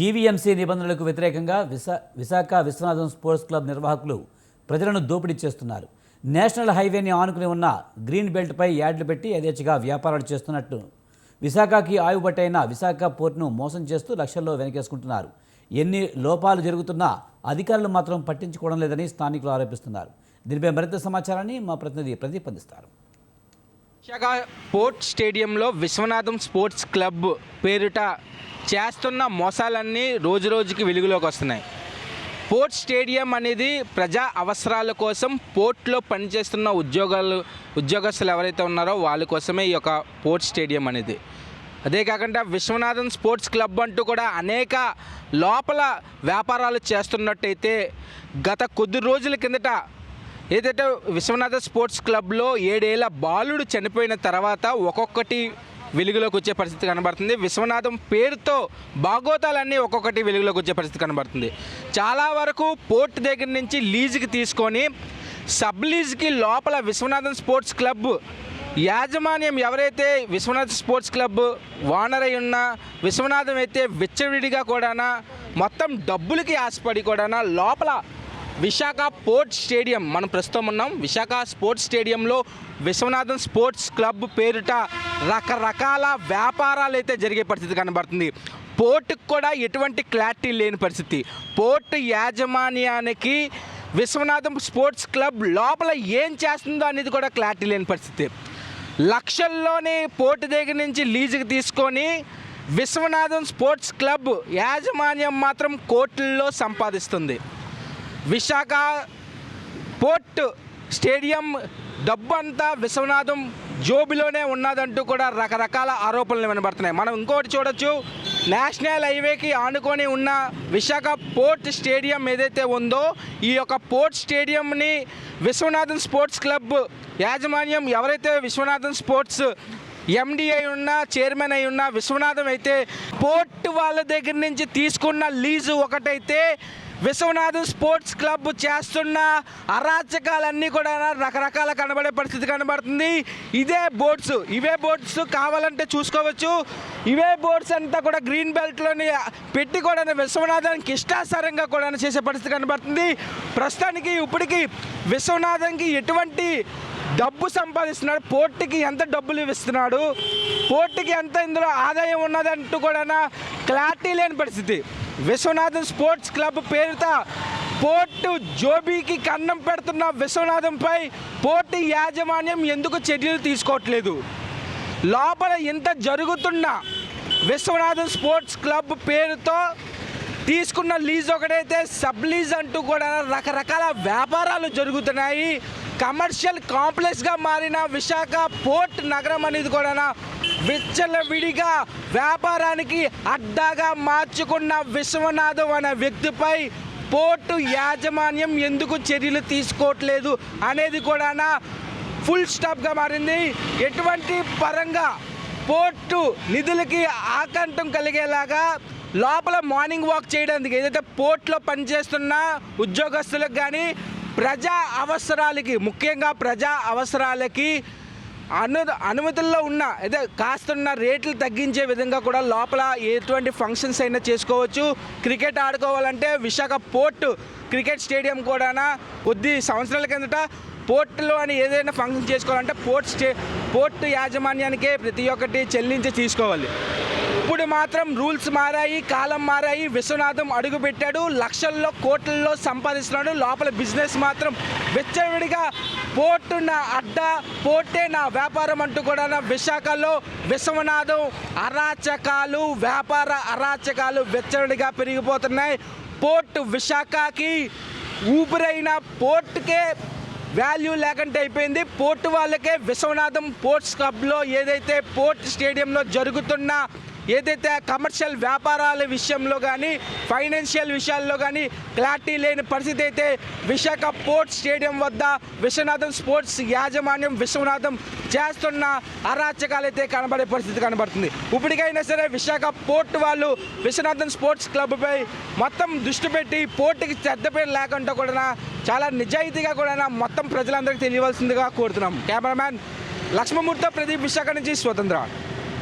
GVMC నిబంధనలకు వ్యతిరేకంగా విశా విశాఖ విశ్వనాథం స్పోర్ట్స్ క్లబ్ నిర్వాహకులు ప్రజలను దోపిడీ చేస్తున్నారు. నేషనల్ హైవేని ఆనుకుని ఉన్న గ్రీన్ బెల్ట్పై యాడ్లు పెట్టి యథేచ్ఛగా వ్యాపారాలు చేస్తున్నట్టు విశాఖకి ఆయుబట్టైన విశాఖ పోర్టును మోసం చేస్తూ లక్షల్లో వెనకేసుకుంటున్నారు. ఎన్ని లోపాలు జరుగుతున్నా అధికారులు మాత్రం పట్టించుకోవడం లేదని స్థానికులు ఆరోపిస్తున్నారు. దీనిపై మరింత సమాచారాన్ని మా ప్రతినిధి ప్రతిపందిస్తారు అందిస్తారు పోర్ట్ స్టేడియంలో విశ్వనాథం స్పోర్ట్స్ క్లబ్ పేరిట చేస్తున్న మోసాలన్నీ రోజు రోజుకి వెలుగులోకి వస్తున్నాయి. పోర్ట్ స్టేడియం అనేది ప్రజా అవసరాల కోసం పోర్ట్లో పనిచేస్తున్న ఉద్యోగాలు ఉద్యోగస్తులు ఎవరైతే ఉన్నారో వాళ్ళ కోసమే ఈ యొక్క పోర్ట్ స్టేడియం అనేది. అదే కాకుండా విశ్వనాథం స్పోర్ట్స్ క్లబ్ అంటూ కూడా అనేక లోపల వ్యాపారాలు చేస్తున్నట్టయితే గత కొద్ది రోజుల కిందట ఏదైతే విశ్వనాథ స్పోర్ట్స్ క్లబ్లో ఏడేళ్ళ బాలుడు చనిపోయిన తర్వాత ఒక్కొక్కటి వెలుగులోకి వచ్చే పరిస్థితి కనబడుతుంది. విశ్వనాథం పేరుతో భాగోతాలన్నీ ఒక్కొక్కటి వెలుగులోకి వచ్చే పరిస్థితి కనబడుతుంది. చాలా వరకు పోర్ట్ దగ్గర నుంచి లీజుకి తీసుకొని సబ్ లీజ్కి లోపల విశ్వనాథం స్పోర్ట్స్ క్లబ్ యాజమాన్యం ఎవరైతే విశ్వనాథ్ స్పోర్ట్స్ క్లబ్ ఓనర్ అయి ఉన్నా విశ్వనాథం అయితే విచ్చవిడిగా కూడానా మొత్తం డబ్బులకి ఆశపడి కూడానా లోపల విశాఖ పోర్ట్ స్టేడియం. మనం ప్రస్తుతం ఉన్నాం విశాఖ స్పోర్ట్స్ స్టేడియంలో విశ్వనాథం స్పోర్ట్స్ క్లబ్ పేరిట రకరకాల వ్యాపారాలు అయితే జరిగే పరిస్థితి కనబడుతుంది. పోర్టుకు కూడా ఎటువంటి క్లారిటీ లేని పరిస్థితి. పోర్టు యాజమాన్యానికి విశ్వనాథం స్పోర్ట్స్ క్లబ్ లోపల ఏం చేస్తుందో అనేది కూడా క్లారిటీ లేని పరిస్థితి. లక్షల్లోని పోర్టు దగ్గర నుంచి లీజుకి తీసుకొని విశ్వనాథం స్పోర్ట్స్ క్లబ్ యాజమాన్యం మాత్రం కోట్లలో సంపాదిస్తుంది. విశాఖ పోర్ట్ స్టేడియం డబ్బు అంతా విశ్వనాథం జోబిలోనే ఉన్నదంటూ కూడా రకరకాల ఆరోపణలు వినబడుతున్నాయి. మనం ఇంకోటి చూడొచ్చు. నేషనల్ హైవేకి ఆనుకొని ఉన్న విశాఖ పోర్ట్ స్టేడియం ఏదైతే ఉందో ఈ యొక్క పోర్ట్ స్టేడియంని విశ్వనాథన్ స్పోర్ట్స్ క్లబ్ యాజమాన్యం ఎవరైతే విశ్వనాథన్ స్పోర్ట్స్ ఎండి అయి ఉన్న చైర్మన్ అయి ఉన్న విశ్వనాథం అయితే పోర్ట్ వాళ్ళ దగ్గర నుంచి తీసుకున్న లీజు ఒకటైతే విశ్వనాథం స్పోర్ట్స్ క్లబ్ చేస్తున్న అరాచకాలన్నీ కూడా రకరకాల కనబడే పరిస్థితి కనబడుతుంది. ఇదే బోట్స్ ఇవే బోట్స్ కావాలంటే చూసుకోవచ్చు. ఇవే బోట్స్ అంతా కూడా గ్రీన్ బెల్ట్లోని పెట్టి కూడా విశ్వనాథానికి ఇష్టాసారంగా కూడా చేసే పరిస్థితి కనబడుతుంది. ప్రస్తుతానికి ఇప్పటికీ విశ్వనాథంకి ఎటువంటి డబ్బు సంపాదిస్తున్నాడు పోర్టుకి ఎంత డబ్బులు ఇస్తున్నాడు పోర్టుకి ఎంత ఇందులో ఆదాయం ఉన్నదంటూ కూడా క్లారిటీ లేని పరిస్థితి. విశ్వనాథం స్పోర్ట్స్ క్లబ్ పేరుతో పోర్టు జోబీకి కన్నం పెడుతున్న విశ్వనాథంపై పోర్టు యాజమాన్యం ఎందుకు చర్యలు తీసుకోవట్లేదు? లోపల ఇంత జరుగుతున్న విశ్వనాథం స్పోర్ట్స్ క్లబ్ పేరుతో తీసుకున్న లీజ్ ఒకటైతే సబ్ లీజ్ అంటూ కూడా రకరకాల వ్యాపారాలు జరుగుతున్నాయి. కమర్షియల్ కాంప్లెక్స్గా మారిన విశాఖ పోర్ట్ నగరం అనేది కూడా విచ్చలవిడిగా వ్యాపారానికి అడ్డాగా మార్చుకున్న విశ్వనాథం అనే వ్యక్తిపై పోర్టు యాజమాన్యం ఎందుకు చర్యలు తీసుకోవట్లేదు అనేది కూడా ఫుల్ స్టాప్గా మారింది. ఎటువంటి పరంగా పోర్టు నిధులకి ఆకంఠం కలిగేలాగా లోపల మార్నింగ్ వాక్ చేయడానికి ఏదైతే పోర్ట్లో పనిచేస్తున్న ఉద్యోగస్తులకు కానీ ప్రజా అవసరాలకి ముఖ్యంగా ప్రజా అవసరాలకి అను అనుమతుల్లో ఉన్న అదే కాస్తున్న రేట్లు తగ్గించే విధంగా కూడా లోపల ఎటువంటి ఫంక్షన్స్ అయినా చేసుకోవచ్చు. క్రికెట్ ఆడుకోవాలంటే విశాఖ పోర్ట్ క్రికెట్ స్టేడియం కూడా కొద్ది సంవత్సరాల కిందట పోర్టులో అని ఏదైనా ఫంక్షన్ చేసుకోవాలంటే పోర్ట్ స్టే పోర్ట్ యాజమాన్యానికే ప్రతి ఒక్కటి చెల్లించి తీసుకోవాలి. మాత్రం రూల్స్ మారాయి కాలం మారాయి. విశ్వనాథం అడుగుపెట్టాడు లక్షల్లో కోట్లలో సంపాదిస్తున్నాడు. లోపల బిజినెస్ మాత్రం వెచ్చవిడిగా పోర్టు నా అడ్డ పోర్టే నా వ్యాపారం అంటూ కూడా నా విశాఖలో విశ్వనాథం అరాచకాలు వ్యాపార అరాచకాలు వెచ్చవిడిగా పెరిగిపోతున్నాయి. పోర్టు విశాఖకి ఊపిరైన పోర్టుకే వాల్యూ లేకుండా అయిపోయింది. పోర్టు వాళ్ళకే విశ్వనాథం పోర్ట్స్ క్లబ్లో ఏదైతే పోర్ట్ స్టేడియంలో జరుగుతున్న ఏదైతే కమర్షియల్ వ్యాపారాల విషయంలో కానీ ఫైనాన్షియల్ విషయాల్లో కానీ క్లారిటీ లేని పరిస్థితి అయితే విశాఖ పోర్ట్ స్టేడియం వద్ద విశ్వనాథం స్పోర్ట్స్ యాజమాన్యం విశ్వనాథం చేస్తున్న అరాచకాలు అయితే కనబడే పరిస్థితి కనబడుతుంది. ఇప్పటికైనా సరే విశాఖ పోర్ట్ వాళ్ళు విశ్వనాథం స్పోర్ట్స్ క్లబ్పై మొత్తం దృష్టి పెట్టి పోర్టుకి చెడ్డ పేరు లేకుండా కూడా చాలా నిజాయితీగా కూడా మొత్తం ప్రజలందరికీ తెలియవలసిందిగా కోరుతున్నాం. కెమెరామ్యాన్ లక్ష్మమూర్తి ప్రదీప్ విశాఖ నుంచి స్వతంత్ర.